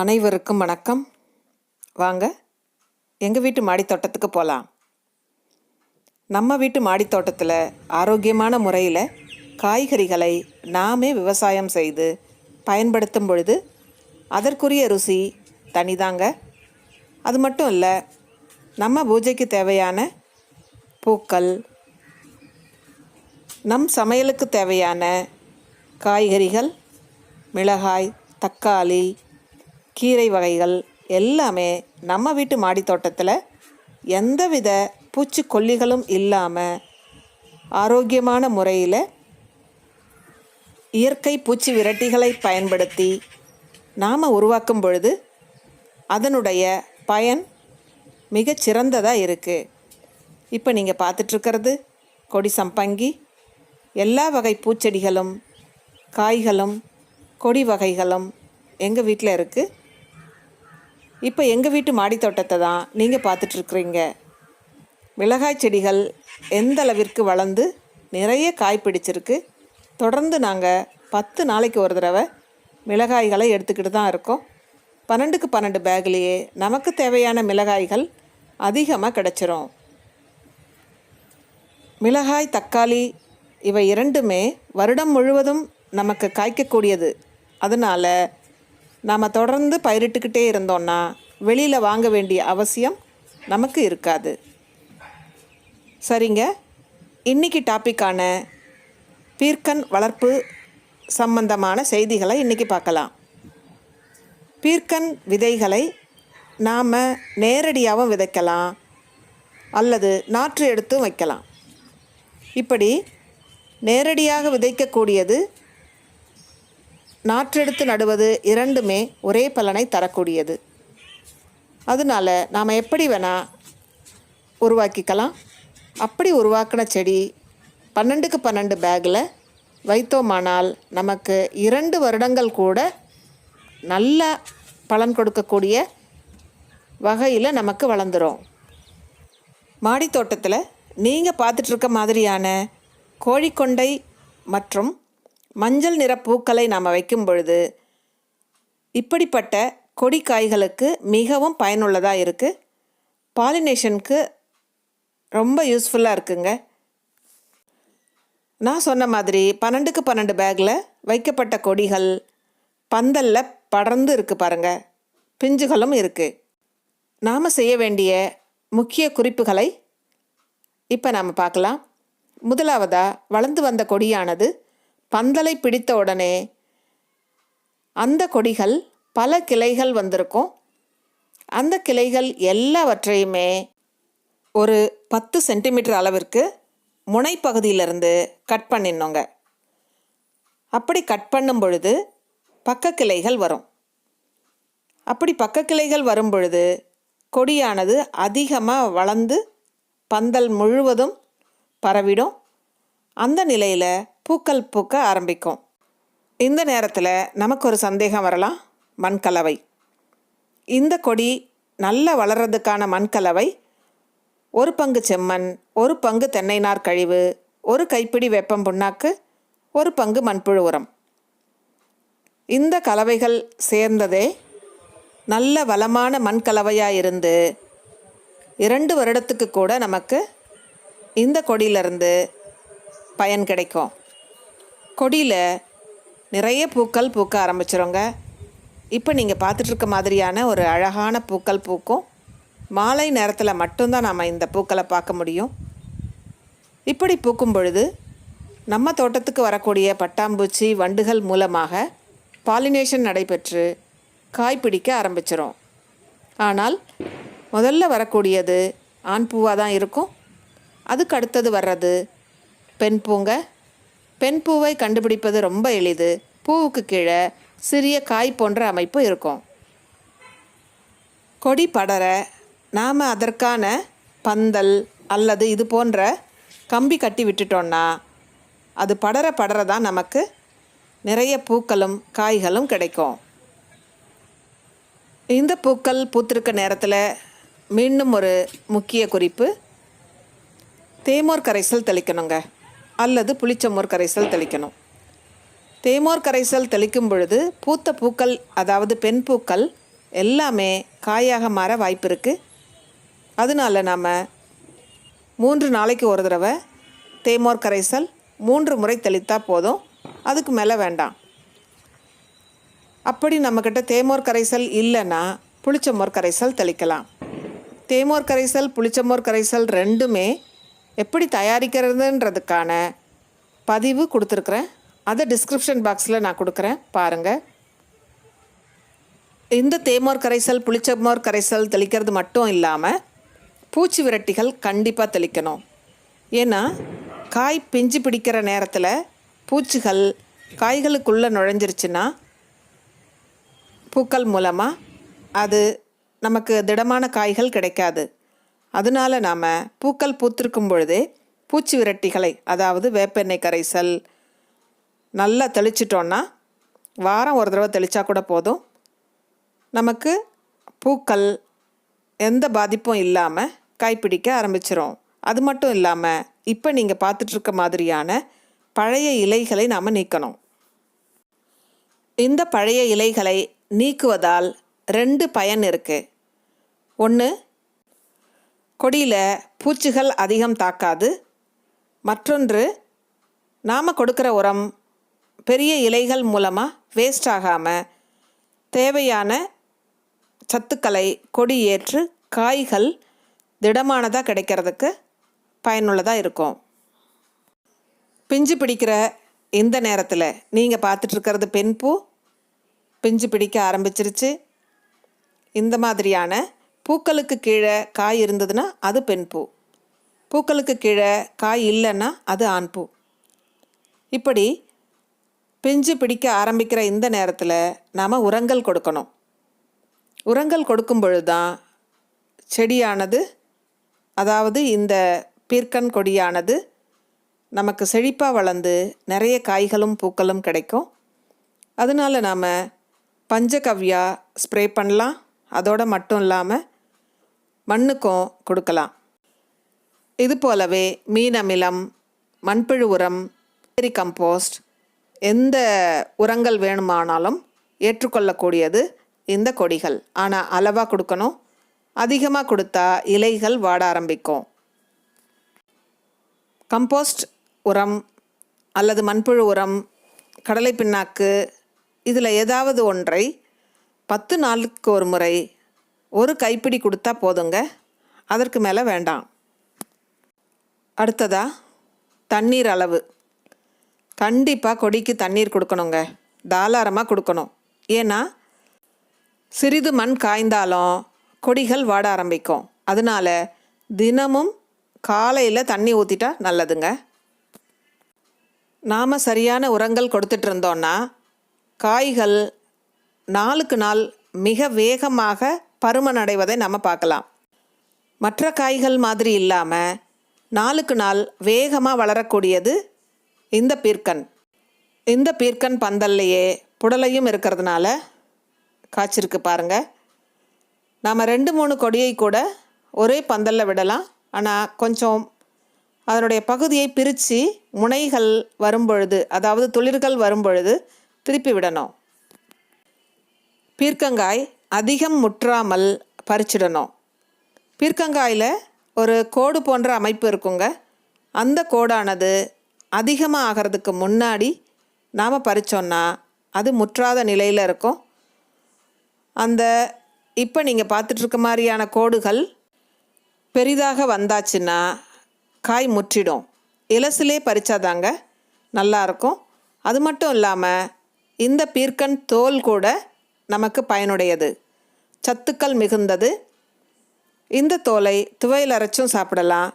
அனைவருக்கும் வணக்கம். வாங்க எங்கள் வீட்டு மாடித்தோட்டத்துக்கு போகலாம் நம்ம வீட்டு மாடித் தோட்டத்தில் ஆரோக்கியமான முறையில் காய்கறிகளை நாமே விவசாயம் செய்து பயன்படுத்தும் பொழுது அதற்குரிய ருசி தனிதாங்க. அது மட்டும் இல்லை நம்ம பூஜைக்கு தேவையான பூக்கள் நம் சமையலுக்கு தேவையான காய்கறிகள் மிளகாய் தக்காளி கீரை வகைகள் எல்லாமே நம்ம வீட்டு மாடித் தோட்டத்தில் எந்தவித பூச்சிக்கொல்லிகளும் இல்லாமல் ஆரோக்கியமான முறையில் இயற்கை பூச்சி விரட்டிகளை பயன்படுத்தி நாம் உருவாக்கும் பொழுது அதனுடைய பயன் மிகச் சிறந்ததாக இருக்குது இப்போ நீங்கள் பார்த்துட்ருக்கிறது கொடி சம்பங்கி எல்லா வகை பூச்செடிகளும் காய்களும் கொடி வகைகளும் எங்கள் வீட்டில் இருக்குது இப்போ எங்கள் வீட்டு மாடித் தோட்டத்தை தான் நீங்கள் பார்த்துட்ருக்குறீங்க. மிளகாய் செடிகள் எந்த அளவிற்கு வளர்ந்து நிறைய காய் பிடிச்சிருக்கு. தொடர்ந்து நாங்கள் பத்து நாளைக்கு ஒரு தடவை மிளகாய்களை எடுத்துக்கிட்டு தான் இருக்கோம். பன்னெண்டுக்கு பன்னெண்டு பேக்லேயே நமக்கு தேவையான மிளகாய்கள் அதிகமாக கிடச்சிரும். மிளகாய் தக்காளி இவை இரண்டுமே வருடம் முழுவதும் நமக்கு காய்க்கக்கூடியது. அதனால் நாம் தொடர்ந்து பயிரிட்டுக்கிட்டே இருந்தோம்னா வெளியில் வாங்க வேண்டிய அவசியம் நமக்கு இருக்காது. சரிங்க. இன்னைக்கு டாப்பிக்கான பீர்க்கன் வளர்ப்பு சம்பந்தமான செய்திகளை இன்றைக்கி பார்க்கலாம். பீர்க்கன் விதைகளை நாம் நேரடியாகவும் விதைக்கலாம் அல்லது நாற்று எடுத்தும் வைக்கலாம். இப்படி நேரடியாக விதைக்கக்கூடியது நாற்றெடுத்து நடுவது இரண்டுமே ஒரே பலனை தரக்கூடியது. அதனால் நாம் எப்படி வேணால் உருவாக்கிக்கலாம். அப்படி உருவாக்கின செடி பன்னெண்டுக்கு பன்னெண்டு பேக்கில் வைத்தோமானால் நமக்கு இரண்டு வருடங்கள் கூட நல்ல பலன் கொடுக்கக்கூடிய வகையில் நமக்கு வளர்ந்துடும் மாடி தோட்டத்தில் நீங்கள் பார்த்துட்ருக்க மாதிரியான கோழிக்கொண்டை மற்றும் மஞ்சள் நிற பூக்களை நாம் வைக்கும் பொழுது இப்படிப்பட்ட கொடி காய்களுக்கு மிகவும் பயனுள்ளதாக இருக்குது பாலினேஷனுக்கு ரொம்ப யூஸ்ஃபுல்லாக இருக்குங்க. நான் சொன்ன மாதிரி பன்னெண்டுக்கு பன்னெண்டு பேக்கில் வைக்கப்பட்ட கொடிகள் பந்தலில் படர்ந்து இருக்குது பாருங்க. பிஞ்சுகளும் இருக்குது நாம் செய்ய வேண்டிய முக்கிய குறிப்புகளை இப்போ நாம் பார்க்கலாம். முதலாவதாக வளர்ந்து வந்த கொடியானது பந்தலை பிடித்த உடனே அந்த கொடிகள் பல கிளைகள் வந்திருக்கும். அந்த கிளைகள் எல்லாவற்றையுமே ஒரு பத்து சென்டிமீட்டர் அளவிற்கு முனைப்பகுதியிலிருந்து கட் பண்ணிடணுங்க. அப்படி கட் பண்ணும் பொழுது பக்க கிளைகள் வரும். அப்படி பக்க கிளைகள் வரும் பொழுது கொடியானது அதிகமாக வளர்ந்து பந்தல் முழுவதும் பரவிடும். அந்த நிலையில் பூக்கள் பூக்க ஆரம்பிக்கும். இந்த நேரத்தில் நமக்கு ஒரு சந்தேகம் வரலாம். மண்கலவை. இந்த கொடி நல்லா வளர்கிறதுக்கான மண்கலவை. ஒரு பங்கு செம்மண் ஒரு பங்கு தென்னை நார் கழிவு ஒரு கைப்பிடி வெப்பம் புண்ணாக்கு ஒரு பங்கு மண்புழு உரம். இந்த கலவைகள் சேர்ந்ததே நல்ல வளமான மண்கலவையாக இருந்து இரண்டு வருடத்துக்கு கூட நமக்கு இந்த கொடியிலிருந்து பயன் கிடைக்கும். கொடியில் நிறைய பூக்கள் பூக்க ஆரம்பிச்சிருங்க. இப்போ நீங்கள் பார்த்துட்ருக்க மாதிரியான ஒரு அழகான பூக்கள் பூக்கும். மாலை நேரத்தில் மட்டும்தான் நாம் இந்த பூக்களை பார்க்க முடியும். இப்படி பூக்கும் பொழுது நம்ம தோட்டத்துக்கு வரக்கூடிய பட்டாம்பூச்சி வண்டுகள் மூலமாக பாலினேஷன் நடைபெற்று காய் பிடிக்க ஆரம்பிச்சிரும். ஆனால் முதல்ல வரக்கூடியது ஆண் பூவாக தான் இருக்கும். அதுக்கு அடுத்தது வர்றது பெண் பூங்க பெண் பூவை கண்டுபிடிப்பது ரொம்ப எளிது. பூவுக்கு கீழே சிறிய காய் போன்ற அமைப்பு இருக்கும். கொடி படர நாம் அதற்கான பந்தல் அல்லது இது போன்ற கம்பி கட்டி விட்டுட்டோன்னா அது படர படர தான் நமக்கு நிறைய பூக்களும் காய்களும் கிடைக்கும். இந்த பூக்கள் பூத்திருக்க நேரத்தில் மீண்டும் ஒரு முக்கிய குறிப்பு. தேமோர் கரைசல் தெளிக்கணுங்க. அல்லது புளிச்சமோர் கரைசல் தெளிக்கணும். தேமோர் கரைசல் தெளிக்கும் பொழுது பூத்த பூக்கள் அதாவது பெண் பூக்கள் எல்லாமே காயாக மாற வாய்ப்பு இருக்குது அதனால நாம் மூன்று நாளைக்கு ஒரு தடவை தேமோர் கரைசல் மூன்று முறை தெளித்தா போதும். அதுக்கு மேலே வேண்டாம். அப்படி நம்மக்கிட்ட தேமோர் கரைசல் இல்லைன்னா புளிச்சமோர் கரைசல் தெளிக்கலாம். தேமோர் கரைசல் புளிச்சமோர் கரைசல் ரெண்டுமே எப்படி தயாரிக்கிறதுன்றதுக்கான பதிவு கொடுத்துருக்குறேன். அதை டிஸ்கிரிப்ஷன் பாக்ஸில் நான் கொடுக்குறேன். பாருங்கள் இந்த தேமோர் கரைசல் புளிச்சமோர் கரைசல் தெளிக்கிறது மட்டும் இல்லாமல் பூச்சி விரட்டிகள் கண்டிப்பாக தெளிக்கணும். ஏன்னா காய் பிஞ்சு பிடிக்கிற நேரத்தில் பூச்சிகள் காய்களுக்குள்ளே நுழைஞ்சிருச்சுன்னா பூக்கள் மூலமாக அது நமக்கு திடமான காய்கள் கிடைக்காது. அதனால நாம் பூக்கள் பூத்திருக்கும் பொழுதே பூச்சி விரட்டிகளை அதாவது வேப்பெண்ணெய் கரைசல் நல்லா தெளிச்சிட்டோன்னா வாரம் ஒரு தடவை தெளித்தா கூட போதும். நமக்கு பூக்கள் எந்த பாதிப்பும் இல்லாமல் காய்ப்பிடிக்க ஆரம்பிச்சிரும். அது மட்டும் இல்லாமல் இப்போ நீங்கள் பார்த்துட்ருக்க மாதிரியான பழைய இலைகளை நாம் நீக்கணும். இந்த பழைய இலைகளை நீக்குவதால் ரெண்டு பயன் இருக்குது ஒன்று கொடியில் பூச்சிகள் அதிகம் தாக்காது. மற்றொன்று நாம் கொடுக்குற உரம் பெரிய இலைகள் மூலமாக வேஸ்ட் ஆகாமல் தேவையான சத்துக்களை கொடி ஏற்று காய்கள் திடமானதாக கிடைக்கிறதுக்கு பயனுள்ளதாக இருக்கும். பிஞ்சு பிடிக்கிற இந்த நேரத்தில் நீங்கள் பார்த்துட்ருக்கிறது பெண் பூ. பிஞ்சு பிடிக்க ஆரம்பிச்சிருச்சு. இந்த மாதிரியான பூக்களுக்கு கீழே காய் இருந்ததுன்னா அது பெண் பூ. பூக்களுக்கு கீழே காய் இல்லைன்னா அது ஆண் பூ. இப்படி பிஞ்சு பிடிக்க ஆரம்பிக்கிற இந்த நேரத்தில் நாம் உரங்கள் கொடுக்கணும். உரங்கள் கொடுக்கும் பொழுது தான் செடியானது அதாவது இந்த பீர்க்கன் கொடியானது நமக்கு செழிப்பாக வளர்ந்து நிறைய காய்களும் பூக்களும் கிடைக்கும். அதனால நாம் பஞ்சகவ்யா ஸ்ப்ரே பண்ணலாம். அதோடு மட்டும் இல்லாமல் மண்ணுக்கும் கொடுக்கலாம். இது போலவே மீன் அமிலம் மண்புழு உரம் ஏரி கம்போஸ்ட் எந்த உரங்கள் வேணுமானாலும் ஏற்றுக்கொள்ளக்கூடியது இந்த கொடிகள். ஆனால் அளவாக கொடுக்கணும். அதிகமாக கொடுத்தா இலைகள் வாட ஆரம்பிக்கும். கம்போஸ்ட் உரம் அல்லது மண்புழு உரம் கடலை பிண்ணாக்கு இதில் ஏதாவது ஒன்றை பத்து நாளுக்கு ஒரு முறை ஒரு கைப்பிடி கொடுத்தா போதுங்க. அதற்கு மேலே வேண்டாம். அடுத்ததா தண்ணீர் அளவு. கண்டிப்பாக கொடிக்கு தண்ணீர் கொடுக்கணுங்க. தாராளமாக கொடுக்கணும். ஏன்னா சிறிது மண் காய்ந்தாலும் கொடிகள் வாட ஆரம்பிக்கும். அதனால தினமும் காலையில் தண்ணி ஊற்றிட்டா நல்லதுங்க. நாம் சரியான உரங்கள் கொடுத்துட்டு இருந்தோன்னா காய்கள் நாளுக்கு நாள் மிக வேகமாக பருமன் அடைவதை நம்ம பார்க்கலாம். மற்ற காய்கள் மாதிரி இல்லாமல் நாளுக்கு நாள் வேகமாக வளரக்கூடியது இந்த பீர்க்கன். இந்த பீர்க்கன் பந்தல்லையே புடலையும் இருக்கிறதுனால காய்ச்சிருக்கு பாருங்கள் நாம் ரெண்டு மூணு கொடியை கூட ஒரே பந்தலில் விடலாம். ஆனால் கொஞ்சம் அதனுடைய பகுதியை பிரித்து முனைகள் வரும்பொழுது அதாவது துளிர்கள் வரும்பொழுது திருப்பி விடணும். பீர்க்கங்காய் அதிகம் முற்றாமல் பறிச்சிடணும். பீர்க்கங்காயில் ஒரு கோடு போன்ற அமைப்பு இருக்குங்க. அந்த கோடானது அதிகமாக ஆகிறதுக்கு முன்னாடி நாம் பறித்தோன்னா அது முற்றாத நிலையில் இருக்கும். அந்த இப்போ நீங்கள் பார்த்துட்ருக்க மாதிரியான கோடுகள் பெரிதாக வந்தாச்சுன்னா காய் முற்றிடும். இலசிலே பறித்தாதாங்க நல்லாயிருக்கும் அது மட்டும் இல்லாமல் இந்த பீர்க்கன் தோல் கூட நமக்கு பயனுடையது. சத்துக்கள் மிகுந்தது. இந்த தோலை துவையல் அரைச்சும் சாப்பிடலாம்.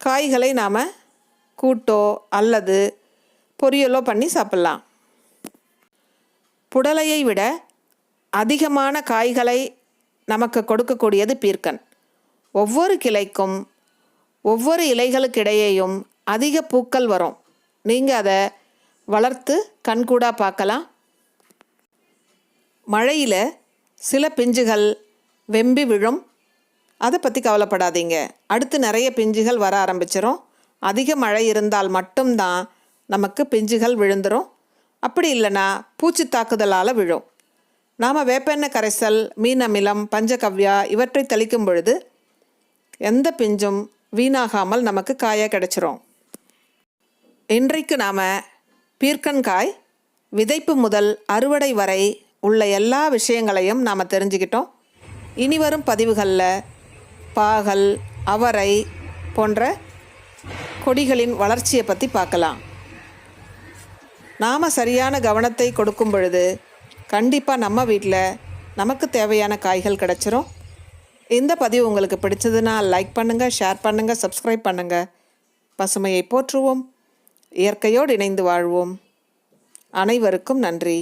காய்களை நாம் கூட்டோ அல்லது பொரியலோ பண்ணி சாப்பிட்லாம். புடலையை விட அதிகமான காய்களை நமக்கு கொடுக்கக்கூடியது பீர்க்கன். ஒவ்வொரு கிளைக்கும் ஒவ்வொரு இலைகளுக்கிடையேயும் அதிக பூக்கள் வரும். நீங்கள் அதை வளர்த்து கண்கூடாக பார்க்கலாம். மழையில் சில பிஞ்சுகள் வெம்பி விழும். அதை பற்றி கவலைப்படாதீங்க. அடுத்து நிறைய பிஞ்சுகள் வர ஆரம்பிச்சிடும் அதிக மழை இருந்தால் மட்டும்தான் நமக்கு பிஞ்சுகள் விழுந்துடும் அப்படி இல்லைன்னா பூச்சி தாக்குதலால் விழும். நாம் வேப்பெண்ணெய் கரைசல் மீன் அமிலம் பஞ்சகவ்யா இவற்றை தெளிக்கும் பொழுது எந்த பிஞ்சும் வீணாகாமல் நமக்கு காயாக கிடைச்சிரும். இன்றைக்கு நாம் பீர்க்கன்காய் விதைப்பு முதல் அறுவடை வரை உள்ள எல்லா விஷயங்களையும் நாம் தெரிஞ்சுக்கிட்டோம். இனி வரும் பதிவுகளில் பாகல் அவரை போன்ற கொடிகளின் வளர்ச்சியை பற்றி பார்க்கலாம். நாம் சரியான கவனத்தை கொடுக்கும் பொழுது கண்டிப்பாக நம்ம வீட்டில் நமக்கு தேவையான காய்கள் கிடச்சிரும். இந்த பதிவு உங்களுக்கு பிடிச்சதுன்னா லைக் பண்ணுங்கள் ஷேர் பண்ணுங்கள் சப்ஸ்கிரைப் பண்ணுங்கள் பசுமையை போற்றுவோம். இயற்கையோடு இணைந்து வாழ்வோம். அனைவருக்கும் நன்றி.